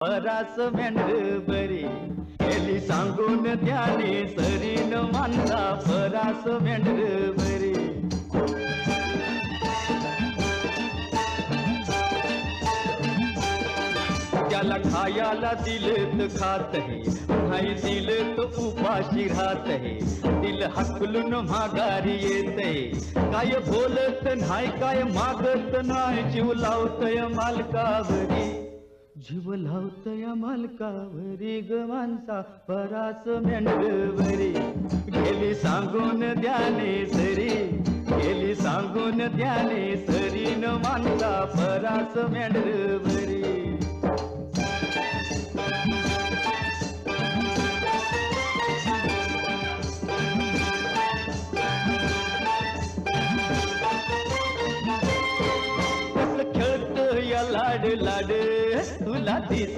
परास मेंढ बरी गेली सांगून त्याने सरीन मानला परास मेंढ बरी त्याला खायाला दिलं तर खात हे नाही दिलं तर उपाशी राहत हे दिल हकलून माघारी येत काय बोलत नाही काय मागत नाही जीव लावतय मालकावरी. जीव लावतय मालकावरी ग माणसा परास मेंढवरी. गेली सांगून द्याने सरी गेली सांगून द्याने सरी न माणसा परास मेंढवरी. लाड लाड. तुला दिस